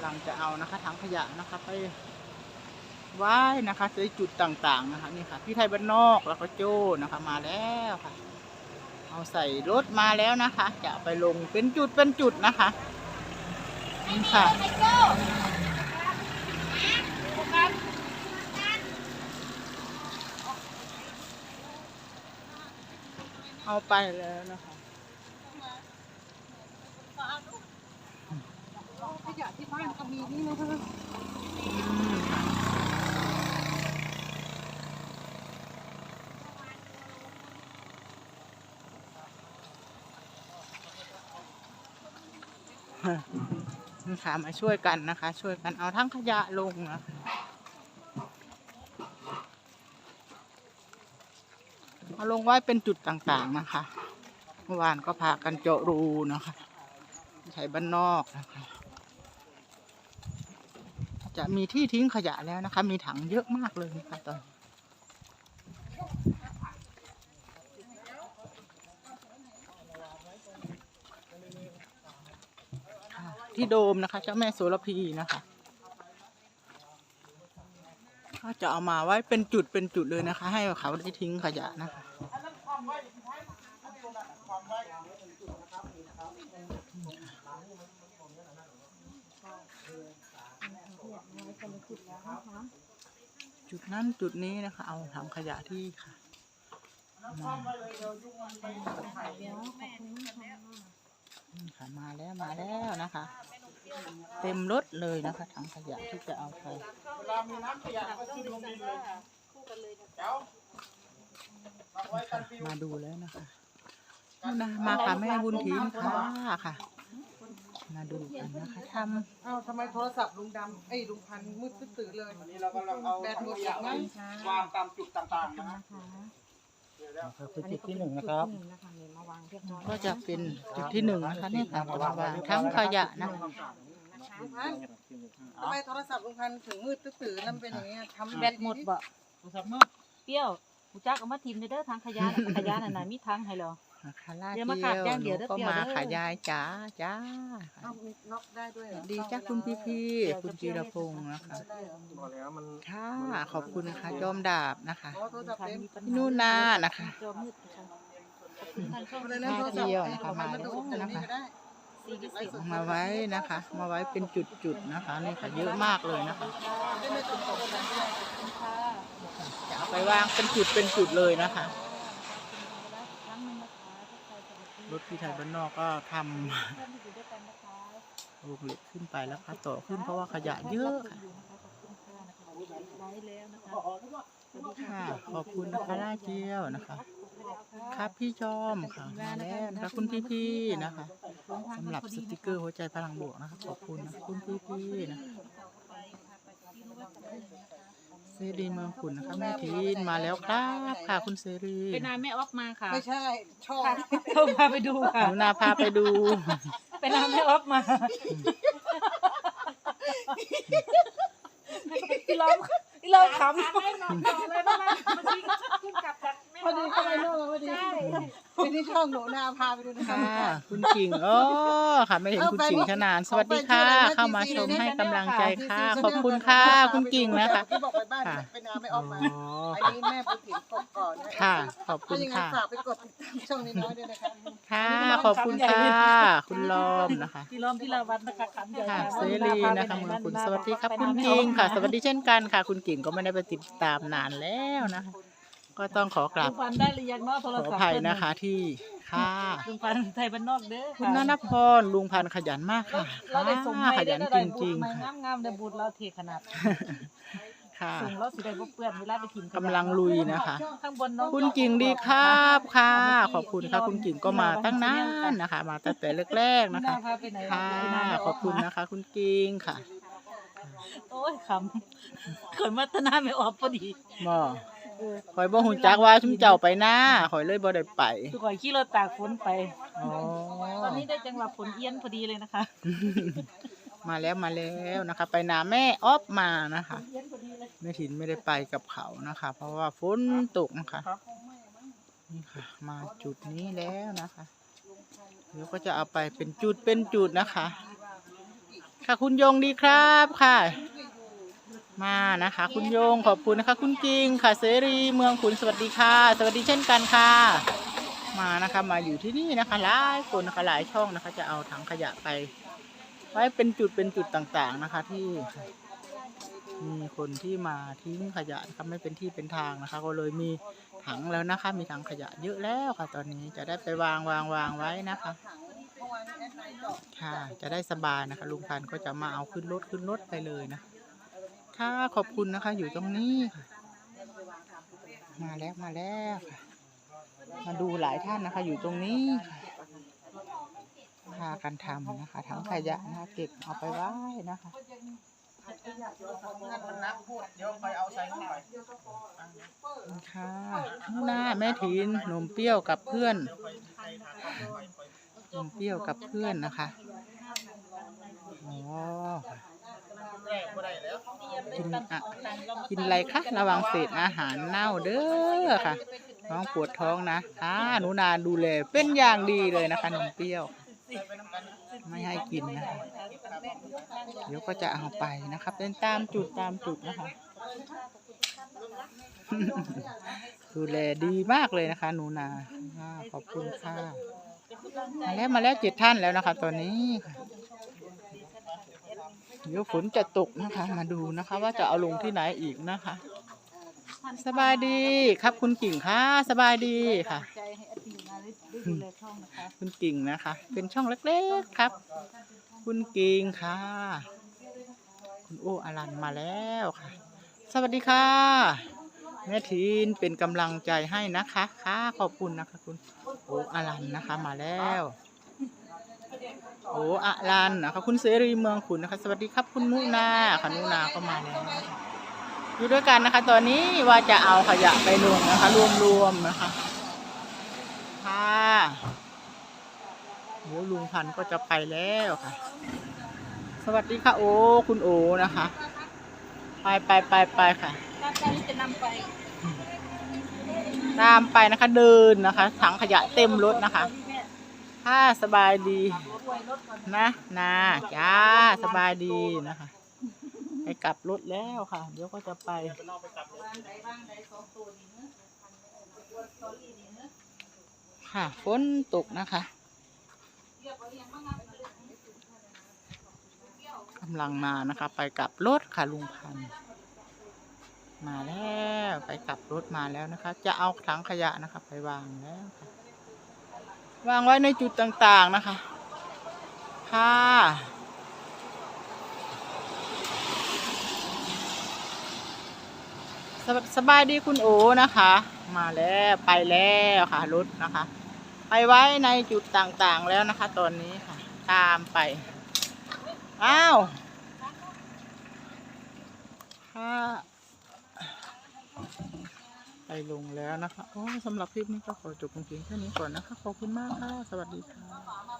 ำลังจะเอานะคะถังขยะนะคะไปไว้นะคะในจุดต่างๆนะคะนี่ค่ะ พี่ไทยบ้านนอกแล้วก็โจ้นะคะมาแล้วค่ะ เอาใส่รถมาแล้วนะคะ จะไปลงเป็นจุดเป็นจุดนะคะนี่ค่ะเอาไปแล้วนะคะ ยะที่บ้านก็มีนี่นะคะอืมนี่ค่ะมาช่วยกันนะคะ ช่วยกันเอาทั้งขยะลงนะคะเอาลงไว้เป็นจุดต่างๆนะคะเมื่อวานก็พากันเจาะรูนะคะ ใช้บ้านนอกนะคะ จะมีที่ทิ้งขยะแล้วนะคะ มีถังเยอะมากเลยนะคะตอนที่โดมนะคะ เจ้าแม่โสระพีนะคะก็จะเอามาไว้เป็นจุดเป็นจุดเลยนะคะ ให้เขาได้ทิ้งขยะนะคะ จุดนั้นจุดนี้นะคะ เอาถังขยะที่ค่ะมาค่ะมาแล้วมาแล้วนะคะ เต็มรถเลยนะคะถังขยะที่จะเอาไปเวลามีน้ำขยะก็ขึ้นลงดินเลยมาดูแล้วนะคะ มาค่ะแม่บุญทีมค่ะค่ะ มาดูกันนะคะทำอ้าวทำไมโทรศัพท์ลุงดำไอ้ยลุงพันธุ์มืดตื้อๆเลย วันนี้เรากำลังเอาแบตหมดขยะอีกไว้นะวางตามจุดต่างๆนะฮะคือจุดที่หนึ่งนะครับก็จะเป็นจุดที่หนึ่งนะคะนี่ค่ะวางทั้งขยะนะลุงพันธุ์ทำไมโทรศัพท์ลุงพันธุ์ถึงมืดตื้อๆแล้วมันเป็นอย่างเงี้ยทำแบตหมดบ่โทรศัพท์มืดเปรี้ยว กูจักเอามาทิมเด้อทางขยะน่ะขยะน่ะน่ะมีทางให้เหรอคาราเดี๋เจียวมาขาดย่างเดี๋ยยววเด้อก็เปรี้ยวมาเด้อขายายจ้าจ้าเอ้าน็อกได้ด้วยสเหรอวัสดีจ้าคุณพี่พี่ๆคุณจีรพงศ์นะคะ ได้เหรอบอกแล้วมันค่ะ ขอบคุณนะคะจอมดาบนะคะ อ๋อโทรศัพท์เต็ม พี่นุ่นนานะคะ จอมืดนะคะทางช่องเอาเลยนะโทรศัพท์เดียวไอ้นะคะของมันมาดูมาตแล้รวงนี้นะคะก็ได้สี่สิบสิบมาไว้นะคะ มาไว้เป็นจุดๆนะคะนี่ค่ะเยอะมากเลยนะคะได้ไม่ถึงตกกันด้วยค่ะจะเอา ไปวางเป็นจุดเป็นจุดเลยนะคะรถที่รถพี่ไทยบ้านนอกก็ทำเพื่อนที่อยู่ด้วยกันนะคะลูกเหล็กขึ้นไปแล้วค่ะต่อขึ้นเพราะว่าขยะเยอะค่ะอยู่นะคะขอบคุณค่ะนะคะไว้แล้วนะคะสวัสดีค่ะค่ะขอบคุณนะคะล่าเจียวนะคะ ครับพี่จอมค่ะมาแล้วนะคะคุณพี่พี่ๆนะคะสำหรับสติกเกอร์หัวใจพลังบวกนะคะขอบคุณนะคุณพี่พี่ๆนะคะ เซรีเมืองขุนนะคะแม่ทีนมาแล้วครับค่ะคุณเซรีไปนานแม่ออฟมาค่ะไม่ใช่ชอบค่ะเข้ามาไปดูหค่ะนูนาพาไปดูไปนานแม่ออฟมาพี่ล้อมพี่ล้อมขำพอดีเข้าไปโน่นพอดี ทีนี้ช่องหนูนาพาไปดูนะคะ ค่ะ คุณกิ่งอ๋อค่ะ ไม่เห็นคุณกิ่งชนาน สวัสดีค่ะเข้ามาชมให้กำลังใจค่ะ ขอบคุณค่ะ คุณกิ่งนะคะ ที่บอกไปบ้านค่ะ ไปนาไม่ออกมา อ๋อ อันนี้แม่บุญถิ่นกบก่อนนะค่ะ ขอบก็คุณยังไงค่ะ ฝากไปกดติดตามช่องนี้น้อยด้วยนะคะ ค่ะ ขอบคุณค่ะ คุณลอมนะคะ พี่ล้อมพี่ลาวันนะคะขำใหญ่ค่ะค่ะเสรีนะคะเมืองคุณสวัสดีครับ คุณกิ่งค่ะ สวัสดีเช่นกันค่ะ คุณกิ่งก็ไม่ได้ไปติดตามนานแล้วนะคะ ก็ต้องขอกราบลุงพันธุ์ได้หรือยังเนาะโทขรอศัพท์อภัยนะคะที่ค่ะลุงพันธุ์ไทยบ้านนอกเด้อคุณนนพรลุงพันธุ์ขยันมากค่ะเราได้ส่งค่ะให้ขได้ยันได้จบูริดงใหม่ๆค่ะ งามๆได้บูดเราเทขนาดค่ะ ส่งแล้วสิได้บ่เปื้อนเวลาไปถิ่มขยะกำลังลุยนะคะ ข้างบนน้องคุณกิ่งดีครับค่ะ ขอบคุณค่ะคุณกิ่งก็มาตั้งนานนะคะ มาตั้งแต่แรกๆนะนะคะ พาไปไหนค่ะไปไหนขอบคุณนะคะ คุณกิ่งค่ะโอ้ยขำคนมาตนาไม่ออกพอดีบ่ คอยบ่หุ่นจักว่าชุมเจ้าไปหน้าคอยเลยบ่ได้ไปคือก่อยขี่รถตากฝนไป อ๋อตอนนี้ได้จังหวะฝนเอี้ยนพอดีเลยนะคะ มาแล้วมาแล้วนะคะ ไปนาแม่ออฟมานะคะแม่ถินไม่ได้ไปกับเขานะคะ เพราะว่าฝนตกนะคะนี่ค่ะ มาจุดนี้แล้วนะคะเดี๋ยวก็จะเอาไปเป็นจุดเป็นจุดนะคะ ค่ะคุณยงดีครับค่ะ มานะคะ คุณโยงขอบคุณนะคะ คุณจริงค่ะเสรีเมืองขุนสวัสดีค่ะ สวัสดีเช่นกันค่ะ มานะคะมาอยู่ที่นี่นะคะหลายคนนะคะหลายช่องนะคะ จะเอาถังขยะไป ไว้เป็นจุดเป็นจุดต่างๆนะคะ ที่มีคนที่มาทิ้งขยะนะคะไม่เป็นที่เป็นทางนะคะ ก็เลยมีถังแล้วนะคะ มีถังขยะเยอะแล้วค่ะ ตอนนี้จะได้ไปวางวางวางไว้นะคะค่ะ จะได้สบายนะคะลุงพันก็จะมาเอาขึ้นรถขึ้นรถไปเลยนะ ค่ะ ขอบคุณนะคะ อยู่ตรงนี้ค่ะมาแล้วมาแล้วค่ะมาดูหลายท่านนะคะ อยู่ตรงนี้ค่ะพากันทำนะคะทั้งขยะนะคะเก็บเอาไปไว้นะคะมันนักพูดเดี๋ยวไปเอาใส่หน่อยค่ะนู่นน่าแม่ถินหนมเปรี้ยวกับเพื่อนหนมเปรี้ยวกับเพื่อนนะคะอ๋อ กินอะกินอะไรคะระวังเศษอาหารเน่าเด้อค่ะ น้องปวดท้องนะค่ะหนูนาดูแลเป็นอย่างดีเลยนะคะนมเปรี้ยว ไม่ให้กินนะคะเดี๋ยวก็จะเอาไปนะคะเป็นตามจุดตามจุดนะคะดูแลดีมากเลยนะคะหนูนาขอบคุณค่ะ มาแล้วมาแล้วเจ็ดท่านแล้วนะคะ ตอนนี้ค่ะ เดี๋ยวฝนจะตกนะคะ มาดูนะคะ ว่าจะเอาลงที่ไหนอีกนะคะ สบายดีครับคุณกิ่งค่ะสบายดีค่ะ ใจให้อติมาได้ดูแลช่องนะคะคุณกิ่งนะคะ เป็นช่องเล็กๆครับ คุณกิ่งค่ะ คุณโออลันมาแล้วค่ะ สวัสดีค่ะแม่ทีนเป็นกำลังใจให้นะคะค่ะขอบคุณนะคะ คุณโออลันนะคะมาแล้ว โอ้อลันนะคะคุณเสรีเมืองขุนนะคะ สวัสดีครับคุณนุนาค่ะนุนาก็มาแล้วอยู่ด้วยกันนะคะ ตอนนี้ว่าจะเอาขยะไปลงนะคะ รวมๆนะคะค่ะโอ้ลุงพันธุ์ก็จะไปแล้วค่ะ สวัสดีค่ะโอ้คุณโอนะคะ ไปไปไปไปค่ะตามใจจะนำไปตามไปนะคะเดินนะคะ ถังขยะเต็มรถนะคะ ค่ะสบายดีนะนาจ้าสบายดีนะคะ ไปกลับรถแล้วค่ะ เดี๋ยวก็จะไปค่ะฝนตกนะคะกำลังมานะคะ ไปกลับรถค่ะลุงพันธ์มาแล้วไปกลับรถมาแล้วนะคะ จะเอาถังขยะนะคะ ไปวางแล้วค่ะ วางไว้ในจุดต่างๆนะคะ ค่ะสบสบายดีคุณโอนะคะ มาแล้วไปแล้วค่ะรถนะคะ ไปไว้ในจุดต่างๆแล้วนะคะ ตอนนี้ค่ะ ตามไป อ้าว ค่ะ ไปลงแล้วนะคะ โอ้สำหรับคลิปนี้ก็ขอจบเพียงแค่นี้ก่อนนะคะ ขอบคุณมากค่ะ สวัสดีค่ะ